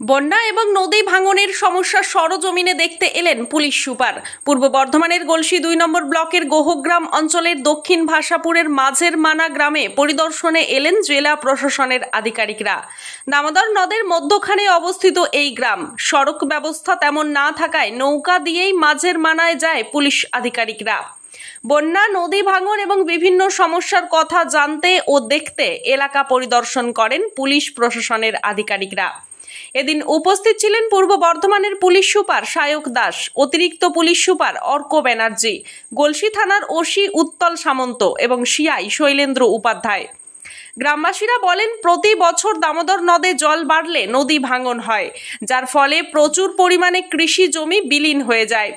বন্যা এবং নদী ভাঙনের সমস্যা সরজমিনে দেখতে এলেন পুলিশ সুপার। পূর্ব বর্ধমানের গলসি দুই নম্বর ব্লকের গোহগ্রাম অঞ্চলের দক্ষিণ ভাষাপুরের মাঝের মানা গ্রামে পরিদর্শনে এলেন জেলা প্রশাসনের আধিকারিকরা। দামোদর নদের মধ্যখানে অবস্থিত এই গ্রাম। সড়ক ব্যবস্থা তেমন না থাকায় নৌকা দিয়েই মাঝের মানায় যায় পুলিশ আধিকারিকরা। বন্যা, নদী ভাঙন এবং বিভিন্ন সমস্যার কথা জানতে ও দেখতে এলাকা পরিদর্শন করেন পুলিশ প্রশাসনের আধিকারিকরা। এদিন উপস্থিত ছিলেন পূর্ব বর্ধমানের পুলিশ সুপার সায়ক দাস, অতিরিক্ত পুলিশ সুপার অর্ক ব্যানার্জি, গলসি থানার ওসি উত্তল সামন্ত এবং সিআই শৈলেন্দ্র উপাধ্যায়। গ্রামবাসীরা বলেন, প্রতি বছর দামোদর নদে জল বাড়লে নদী ভাঙন হয়, যার ফলে প্রচুর পরিমাণে কৃষি জমি বিলীন হয়ে যায়।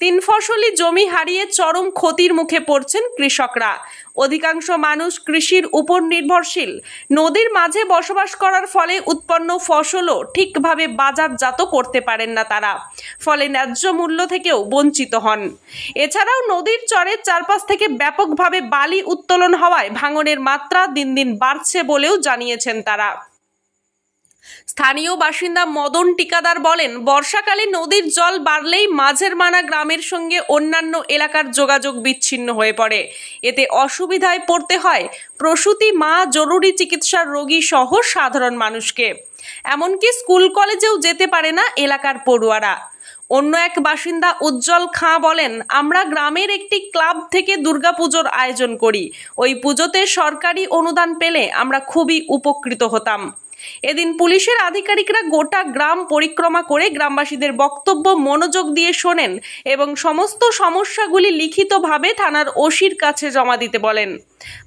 তিন ফসলি জমি হারিয়ে চরম ক্ষতির মুখে পড়ছেন কৃষকরা। অধিকাংশ মানুষ কৃষির উপর নির্ভরশীল। নদীর মাঝে বসবাস করার ফলে উৎপন্ন ফসলও ঠিকভাবে বাজারজাত করতে পারেন না তারা, ফলে ন্যায্য মূল্য থেকেও বঞ্চিত হন। এছাড়াও নদীর চরের চারপাশ থেকে ব্যাপকভাবে বালি উত্তোলন হওয়ায় ভাঙনের মাত্রা দিন দিন বাড়ছে বলেও জানিয়েছেন তারা। স্থানীয় বাসিন্দা মদন টিকাদার বলেন, বর্ষাকালে নদীর জল বাড়লেই মাঝের মানা গ্রামের সঙ্গে অন্যান্য এলাকার যোগাযোগ বিচ্ছিন্ন হয়ে পড়ে। এতে অসুবিধায় পড়তে হয় প্রসূতি, মা, জরুরি চিকিৎসার রোগী সহ সাধারণ মানুষকে। এমনকি স্কুল কলেজেও যেতে পারে না এলাকার পড়ুয়ারা। অন্য এক বাসিন্দা উজ্জ্বল খাঁ বলেন, আমরা গ্রামের একটি ক্লাব থেকে দুর্গাপুজোর আয়োজন করি। ওই পুজোতে সরকারি অনুদান পেলে আমরা খুবই উপকৃত হতাম। এদিন পুলিশের আধিকারিকরা গোটা গ্রাম পরিক্রমা করে গ্রামবাসীদের বক্তব্য, মনোযোগ দিয়ে শোনেন এবং সমস্ত সমস্যাগুলি লিখিতভাবে থানার ওসির কাছে জমা দিতে বলেন।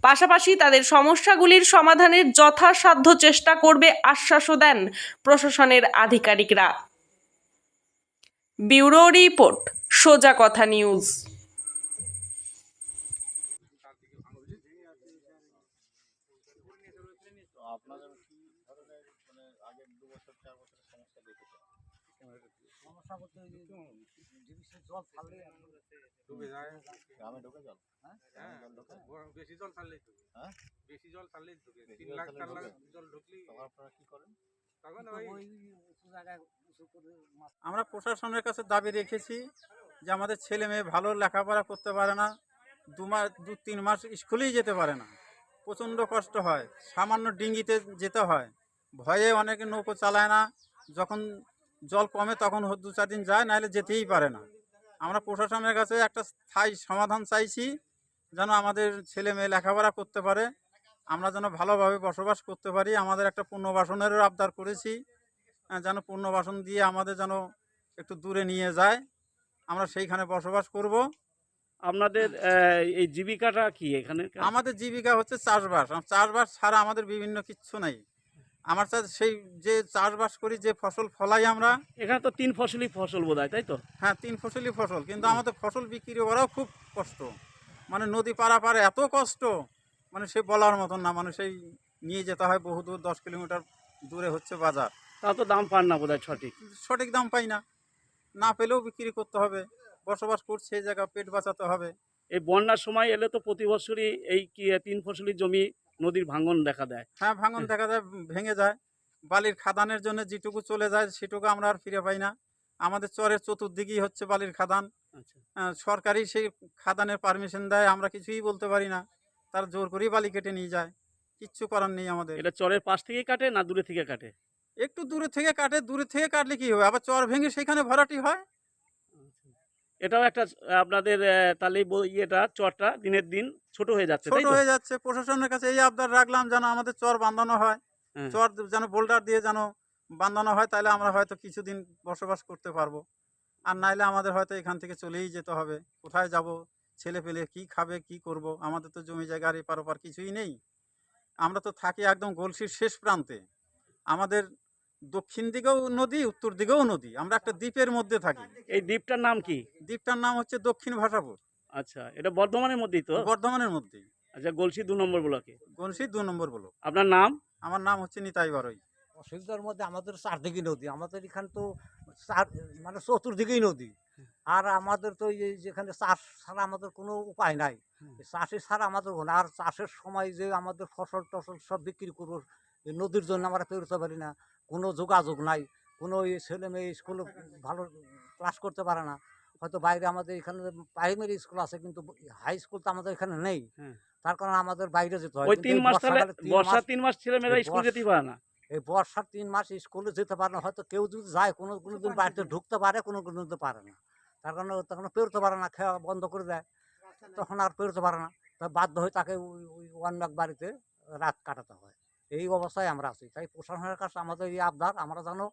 পাশাপাশি তাদের সমস্যাগুলির সমাধানের যথাসাধ্য চেষ্টা করবে আশ্বাসও দেন প্রশাসনের আধিকারিকরা। ব্যুরো রিপোর্ট, সোজা কথা নিউজ তো আপনাদের কি ধরনের মানে আগের দু বছর চার বছরের সমস্যা দেখেছেন ওই যে জল ছাড়লে ডুবে যায়। গ্রামে ঢোকে জল? হ্যাঁ? হ্যাঁ জল ঢোকে? বড়- বেশি জল ছাড়লেই ঢুকে। হ্যাঁ? বেশি জল ছাড়লেই ঢুকে। তিন লাখ চার লাখ জল ঢুকলেই তখন আপনারা কি করেন? তখন তো ওই ওই উঁচু জায়গায় উঁচু করে মাছ আমরা প্রশাসনের কাছে দাবি রেখেছি যে আমাদের ছেলে মেয়ে ভালো লেখাপড়া করতে পারে না। দু মাস দু তিন মাস স্কুলেই যেতে পারে না। প্রচণ্ড কষ্ট হয়। সামান্য ডিঙ্গিতে যেতে হয়। ভয়ে অনেকে নৌকো চালায় না। যখন জল কমে তখন দু চার দিন যায় নাহলে যেতেই পারে না। আমরা প্রশাসনের কাছে একটা স্থায়ী সমাধান চাইছি যেন আমাদের ছেলে মেয়ে লেখাপড়া করতে পারে। আমরা যেন ভালোভাবে বসবাস করতে পারি। আমাদের একটা পুনর্বাসনেরও আবদার করেছি যেন পুনর্বাসন দিয়ে আমাদের যেন একটু দূরে নিয়ে যায়। আমরা সেইখানে বসবাস করব। আপনাদের এই জীবিকাটা কি এখানে আমাদের জীবিকা হচ্ছে চাষবাস। চাষবাস ছাড়া আমাদের বিভিন্ন কিচ্ছু নেই। আমার চা- সেই যে চাষবাস করি যে ফসল ফলাই আমরা। এখানে তো তিন ফসলি ফসল বোধ হয় তাই তো? হ্যাঁ তিন ফসলি ফসল। কিন্তু আমাদের ফসল বিক্রি করাও খুব কষ্ট। মানে নদী পারাপারে এত কষ্ট। মানে সে বলার মতন না মানে সেই নিয়ে যেতে হয় বহু দূর দশ কিলোমিটার দূরে হচ্ছে বাজার। তা তো দাম পান না বোধ হয় সঠিক। সঠিক দাম পাই না। না পেলেও বিক্রি করতে হবে। বসবাস করছে সেই জায়গা পেট বাঁচাতে হবে। এই বন্যার সময় এলে তো প্রতি বছরই এই কি তিন ফসলি জমি নদীর ভাঙন দেখা দেয়। হ্যাঁ ভাঙন দেখা যায় ভেঙে যায়। বালির খাদানের জন্য যেটুকু চলে যায় সেটুকু আমরা আর ফিরে পাই না। আমাদের চরের চতুর্দিকেই হচ্ছে বালির খাদান। আচ্ছা। সরকারি সেই খাদানের পারমিশন দেয় আমরা কিছুই বলতে পারি না। তার জোর করেই বালি কেটে নিয়ে যায়। কিচ্ছু করার নেই আমাদের। এটা চরের পাশ থেকেই কাটে না দূরে থেকে কাটে? একটু দূরে থেকে কাটে দূরে থেকে কাটলে কি হবে? আবার চর ভেঙে সেখানে ভরাটি হয়? এটাও একটা আপনাদের তাহলে ইয়েটা চরটা দিনের দিন ছোট হয়ে যাচ্ছে ছোট হয়ে যাচ্ছে। প্রশাসনের কাছে এই আবদার রাখলাম যেন আমাদের চর বাঁধানো হয়। হ্যাঁ। চর যেন বোল্ডার দিয়ে যেন বাঁধানো হয় তাহলে আমরা হয়তো কিছুদিন বসবাস করতে পারব। আর নাইলে আমাদের হয়তো এখান থেকে চলেই যেতে হবে। কোথায় যাব? ছেলে পেলে কি খাবে কি করব? আমাদের তো জমি জায়গার এপার ওপার কিছুই নেই। আমরা তো থাকি একদম গলসির শেষ প্রান্তে। আমাদের দক্ষিণ দিকেও নদী উত্তর দিকেও নদী। আমরা একটা দ্বীপের মধ্যে থাকি। এই দ্বীপটার নাম কি? দ্বীপটার নাম হচ্ছে দক্ষিণ ভাষাপুর। আচ্ছা এটা বর্ধমানের মধ্যেই তো? বর্ধমানের মধ্যেই। আচ্ছা গলসি দু নম্বর ব্লকে? গলসি দু নম্বর বলো আপনার নাম? আমার নাম হচ্ছে নিতাই বারই। অসুবিধার মধ্যে আমাদের চারদিকে নদী। আমাদের এখানে তো চার মানে চতুর্দিকেই নদী। আর আমাদের তো এই যেখানে চাষ ছাড়া আমাদের কোনো উপায় নাই। এই চাষে ছাড়া আমাদের কোনো আর চাষের সময় যে আমাদের ফসল টসল সব বিক্রি করব এই নদীর জন্য আমরা পেরোতে পারি না। কোনো যোগাযোগ নাই কোনো ছেলে মেয়ে স্কুলে ভালো ক্লাস করতে পারে না। হয়তো বাইরে আমাদের এখানে প্রাইমারি স্কুল আছে কিন্তু হাই স্কুল তো আমাদের এখানে নেই। হ্যাঁ। তার কারণে আমাদের বাইরে যেতে হয়। তিন এই মাস তাহলে তিন বর্ষার মাস- তিন মাস ছেলে মেয়েরা স্কুল বর্ষ- পারে না। এই বর্ষার তিন মাস স্কুলে যেতে পারে না। হয়তো কেউ যদি যায় কোনো কোনো দিন বাড়িতে ঢুকতে পারে কোনো কোনো দিন পারে না। তার কারণে তখন পেরোতে পারে না খেয়া বন্ধ করে দেয়। তখন আর পেরোতে পারে না। তা বাধ্য হয়ে তাকে ওই ওই অন্য এক বাড়িতে রাত কাটাতে হয়। এই অবস্থায় আমরা আছি। তাই প্রশাসনের কাছে আমাদের এই আবদার আমরা জানো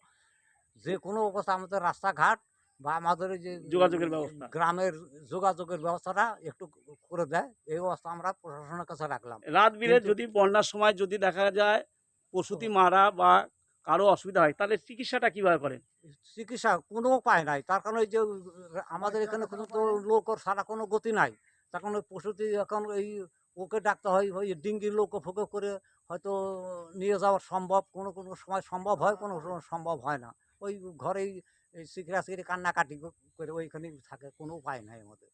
যে কোনো অবস্থা আমাদের রাস্তাঘাট বা আমাদের যে যোগাযোগের ব্যবস্থা। গ্রামের যোগাযোগের ব্যবস্থাটা একটু করে দেয় এই অবস্থা আমরা প্রশাসনের কাছে রাখলাম। রাত বিরে কিন্তু- যদি বন্যার সময় যদি দেখা যায় প্রসূতি মারা বা কারও অসুবিধা হয় তাহলে চিকিৎসাটা কীভাবে করেন? চিকিৎসা কোনো উপায় নাই। তার কারণে এই যে আমাদের এখানে কোনো তো লোক সারা কোনো গতি নাই। তার কারণে পশুটি এখন এই ওকে ডাকতে হয় ওই ডিঙ্গির লোক ফোকে করে হয়তো নিয়ে যাওয়া সম্ভব কোনো কোনো সময় সম্ভব হয় কোনো সময় সম্ভব হয় না। ওই ঘরেই সিকরা সিকরি কান্নাকাটি করে ওইখানেই থাকে কোনো উপায় নাই আমাদের।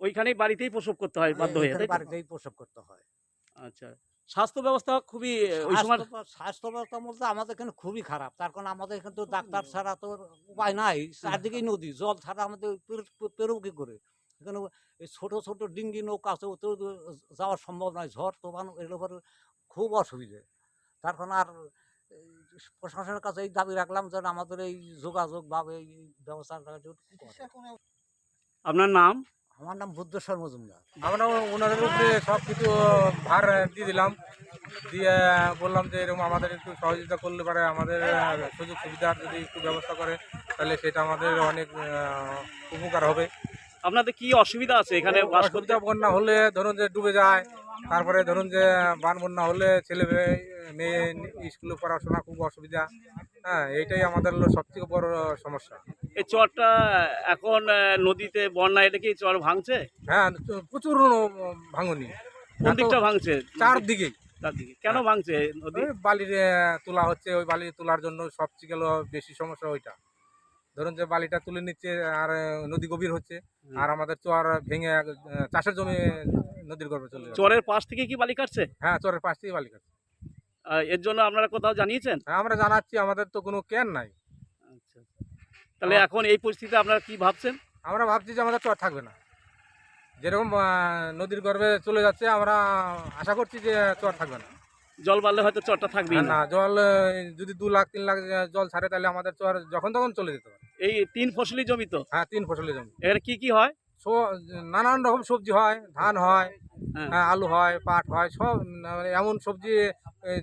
ওইখানেই বাড়িতেই প্রসব করতে হয় বাধ্য হয়ে বাড়িতেই প্রসব করতে হয়। আচ্ছা স্বাস্থ্য ব্যবস্থা খুবই ওই সময় স্বাস্থ্য স্বাস্থ্য ব্যবস্থা বলতে আমাদের এখানে খুবই খারাপ তার কারণ আমাদের এখানে তো ডাক্তার ছাড়া তো উপায় নাই চারদিকেই নদী জল ছাড়া আমাদের পেরো কি করে? এখানে এই ছোটো ছোটো ডিঙ্গি নৌকা আছে ওতেও তো যাওয়া সম্ভব নয়। ঝড় তোফান এগুলো পরে খুব অসুবিধে। তার কারণ আর প্রশাসনের কাছে এই দাবি রাখলাম যেন আমাদের এই যোগাযোগ বা এই ব্যবস্থাটা করে। আপনার নাম? আমার নাম বুদ্ধেশ্বর মজুমদার। আমরা ওনাদের উপরে সব কিছু ভার দিয়ে দিলাম। দিয়ে বললাম যে এরকম আমাদের একটু সহযোগিতা করলে পারে আমাদের সুযোগ সুবিধার যদি একটু ব্যবস্থা করে তাহলে সেটা আমাদের অনেক উপকার হবে। আপনাদের কি অসুবিধা আছে এখানে বাস করতে? অসুবিধা বন্যা হলে ধরুন যে ডুবে যায় তারপরে ধরুন যে বান বন্যা হলে ছেলে মেয়ে স্কুলে পড়াশোনা খুব অসুবিধা। হ্যাঁ এইটাই আমাদের হলো সবথেকে বড় সমস্যা। এই চরটা এখন নদীতে বন্যা এটা কি চর ভাঙছে? হ্যাঁ প্রচুর ভাঙনি। কোন দিকটা ভাঙছে? চারদিকে চারদিকে। কেন ভাঙছে নদী? বালির তোলা হচ্ছে ওই বালি তোলার জন্য সবচেয়ে গেল বেশি সমস্যা ওইটা। ধরুন যে বালিটা তুলে নিচ্ছে আর নদী গভীর হচ্ছে আর আমাদের চর ভেঙে চাষের জমি নদীর গর্ভে চলে চরের পাশ থেকে কি বালি কাটছে? হ্যাঁ চরের পাশ থেকে বালি কাটছে। এর জন্য আপনারা কোথাও জানিয়েছেন? হ্যাঁ আমরা জানাচ্ছি আমাদের তো কোনো ক্যান নাই। আচ্ছা। তাহলে এখন এই পরিস্থিতিতে আপনারা কি ভাবছেন? আমরা ভাবছি যে আমাদের চর থাকবে না। যেরকম নদীর গর্ভে চলে যাচ্ছে আমরা আশা করছি যে চর থাকবে না। জল বাড়লে হয়তো চরটা থাকবে না না। জল যদি দু লাখ তিন লাখ জল ছাড়ে তাহলে আমাদের চর যখন তখন চলে যেতে পারে। এই তিন ফসলি জমি তো? হ্যাঁ তিন ফসলি জমি। এখানে কি কি হয়? নানান রকম সবজি হয় ধান হয় হ্যাঁ। হ্যাঁ, আলু হয় পাট হয় সব মানে এমন সবজি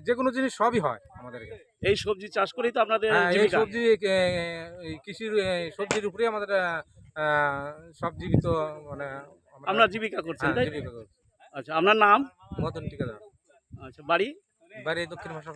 যে কোনো জিনিস সবই হয় আমাদের এই সবজি চাষ করেই তো আপনাদের হ্যাঁ, এই সবজি কৃষির সবজির উপরে আমাদের সব জীবিত মানে আমরা জীবিকা তো? জীবিকা করছি। আচ্ছা আপনার নাম? মদন ঠিকাদার। আচ্ছা বাড়ি? বাড়ি দক্ষিণ ভাষা